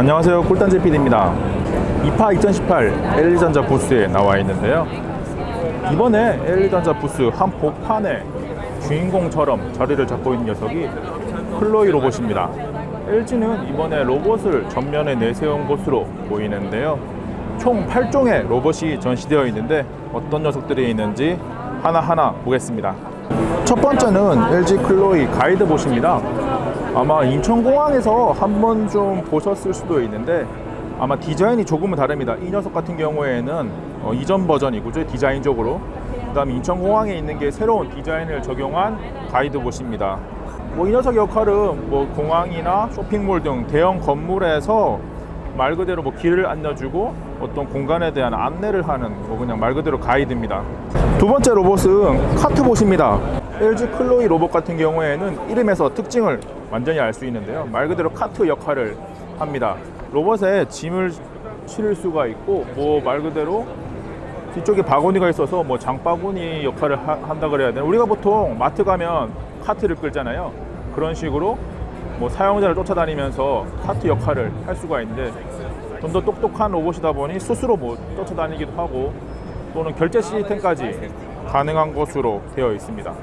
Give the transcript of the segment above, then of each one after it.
안녕하세요. 꿀단지 PD입니다. 2파 2018 LG전자 부스에 나와 있는데요. 이번에 LG전자 부스 한 복판에 주인공처럼 자리를 잡고 있는 녀석이 클로이 로봇입니다. LG는 이번에 로봇을 전면에 내세운 것으로 보이는데요. 총 8종의 로봇이 전시되어 있는데 어떤 녀석들이 있는지 하나하나 보겠습니다. 첫 번째는 LG 클로이 가이드봇입니다 아마 인천공항에서 한 번 좀 보셨을 수도 있는데 아마 디자인이 조금은 다릅니다. 이 녀석 같은 경우에는 어, 이전 버전이고 디자인적으로 그다음에 인천공항에 있는 게 새로운 디자인을 적용한 가이드봇입니다. 뭐 이 녀석 역할은 뭐 공항이나 쇼핑몰 등 대형 건물에서 말 그대로 뭐 길을 알려주고 어떤 공간에 대한 안내를 하는 뭐 그냥 말 그대로 가이드입니다. 두 번째 로봇은 카트봇입니다. LG 클로이 로봇 같은 경우에는 이름에서 특징을 완전히 알 수 있는데요. 말 그대로 카트 역할을 합니다. 로봇에 짐을 실을 수가 있고 뭐 말 그대로 뒤쪽에 바구니가 있어서 뭐 장바구니 역할을 하- 한다 그래야 되나 우리가 보통 마트 가면 카트를 끌잖아요 그런 식으로 뭐 사용자를 쫓아다니면서 카트 역할을 할 수가 있는데 좀 더 똑똑한 로봇이다 보니 스스로 뭐 쫓아다니기도 하고 또는 결제 시스템까지 가능한 것으로 되어 있습니다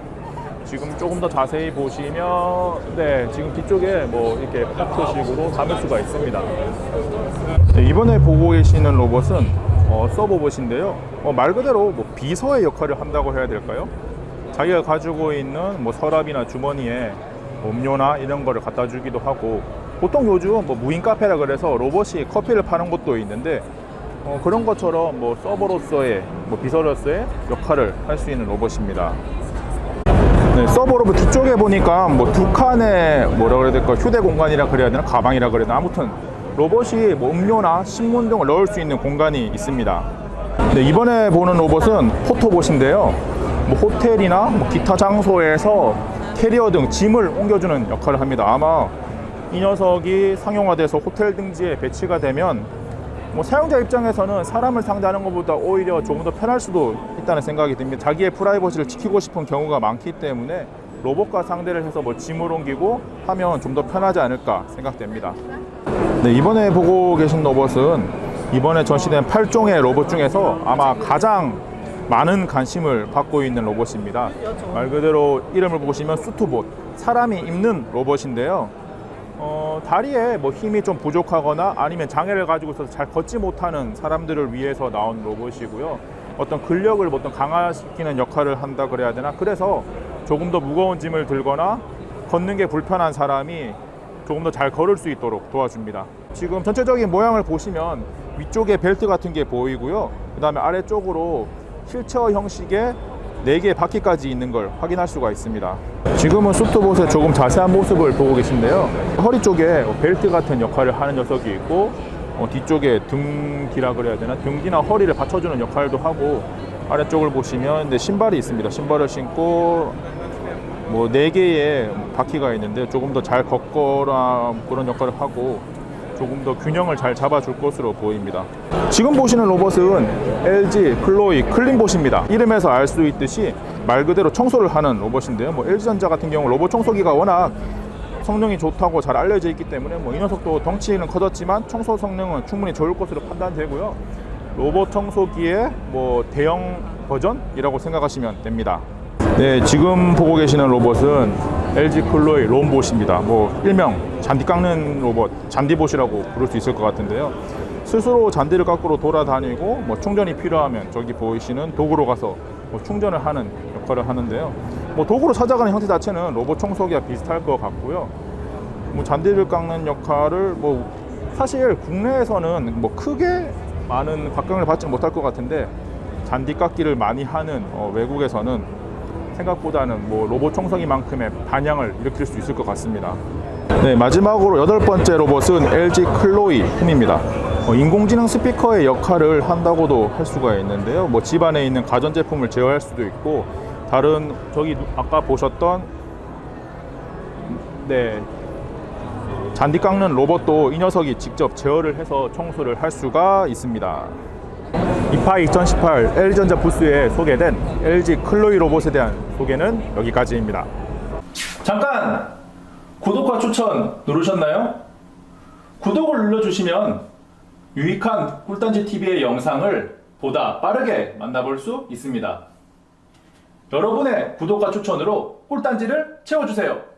지금 조금 더 자세히 보시면 네 지금 뒤쪽에 뭐 이렇게 파트식으로 담을 수가 있습니다 네, 이번에 보고 계시는 로봇은 어, 서버봇인데요. 어, 말 그대로 뭐 비서의 역할을 한다고 해야 될까요? 자기가 가지고 있는 뭐 서랍이나 주머니에 뭐 음료나 이런 거를 갖다 주기도 하고 보통 요즘 뭐 무인 카페라 그래서 로봇이 커피를 파는 곳도 있는데 어, 그런 것처럼 뭐 서버로서의 뭐 비서로서의 역할을 할 수 있는 로봇입니다. 네, 서버로 뭐 뒤쪽에 보니까 뭐 두 칸의 뭐라 그래야 될까 휴대 공간이라 그래야 되나 가방이라 그래야 되나 아무튼 로봇이 뭐 음료나 신문 등을 넣을 수 있는 공간이 있습니다. 네, 이번에 보는 로봇은 포토봇인데요. 뭐 호텔이나 뭐 기타 장소에서 캐리어 등 짐을 옮겨주는 역할을 합니다. 아마 이 녀석이 상용화돼서 호텔 등지에 배치가 되면 뭐 사용자 입장에서는 사람을 상대하는 것보다 오히려 조금 더 편할 수도 있다는 생각이 듭니다. 자기의 프라이버시를 지키고 싶은 경우가 많기 때문에 로봇과 상대를 해서 뭐 짐을 옮기고 하면 좀 더 편하지 않을까 생각됩니다. 네, 이번에 보고 계신 로봇은 이번에 전시된 8종의 로봇 중에서 아마 가장 많은 관심을 받고 있는 로봇입니다. 말 그대로 이름을 보시면 수트봇, 사람이 입는 로봇인데요. 어, 다리에 뭐 힘이 좀 부족하거나 아니면 장애를 가지고 있어서 잘 걷지 못하는 사람들을 위해서 나온 로봇이고요. 어떤 근력을 어떤 강화시키는 역할을 한다 그래야 되나? 그래서 조금 더 무거운 짐을 들거나 걷는 게 불편한 사람이 조금 더 잘 걸을 수 있도록 도와줍니다. 지금 전체적인 모양을 보시면 위쪽에 벨트 같은 게 보이고요. 그 다음에 아래쪽으로 휠체어 형식의 4개의 바퀴까지 있는 걸 확인할 수가 있습니다. 지금은 수트봇의 조금 자세한 모습을 보고 계신데요. 허리 쪽에 벨트 같은 역할을 하는 녀석이 있고 어, 뒤쪽에 등기라 그래야 되나 등기나 허리를 받쳐주는 역할도 하고 아래쪽을 보시면 네, 신발이 있습니다. 신발을 신고 뭐네 개의 바퀴가 있는데 조금 더 잘 걷거나 그런 역할을 하고 조금 더 균형을 잘 잡아줄 것으로 보입니다. 지금 보시는 로봇은 LG 클로이 클린봇입니다. 이름에서 알 수 있듯이 말 그대로 청소를 하는 로봇인데요. 뭐 LG전자 같은 경우 로봇 청소기가 워낙 성능이 좋다고 잘 알려져 있기 때문에 뭐 이 녀석도 덩치는 커졌지만 청소 성능은 충분히 좋을 것으로 판단되고요. 로봇 청소기의 뭐 대형 버전이라고 생각하시면 됩니다. 네, 지금 보고 계시는 로봇은 LG 클로이 롬봇입니다. 뭐 일명 잔디 깎는 로봇, 잔디봇이라고 부를 수 있을 것 같은데요. 스스로 잔디를 깎으러 돌아다니고 뭐 충전이 필요하면 저기 보이시는 도구로 가서 뭐 충전을 하는 역할을 하는데요. 뭐 도구로 찾아가는 형태 자체는 로봇 청소기와 비슷할 것 같고요. 뭐 잔디를 깎는 역할을 뭐 사실 국내에서는 뭐 크게 많은 각광을 받지 못할 것 같은데 잔디 깎기를 많이 하는 어, 외국에서는 생각보다는 뭐 로봇 청소기만큼의 반향을 일으킬 수 있을 것 같습니다. 네, 마지막으로 여덟 번째 로봇은 LG 클로이 홈입니다. 어, 인공지능 스피커의 역할을 한다고도 할 수가 있는데요. 뭐 집안에 있는 가전제품을 제어할 수도 있고 다른 저기 누- 아까 보셨던 네 잔디 깎는 로봇도 이 녀석이 직접 제어를 해서 청소를 할 수가 있습니다. 이파 2018 LG전자 부스에 소개된 LG 클로이 로봇에 대한 소개는 여기까지입니다. 잠깐 구독과 추천 누르셨나요? 구독을 눌러주시면 유익한 꿀단지 TV의 영상을 보다 빠르게 만나볼 수 있습니다. 여러분의 구독과 추천으로 꿀단지를 채워주세요.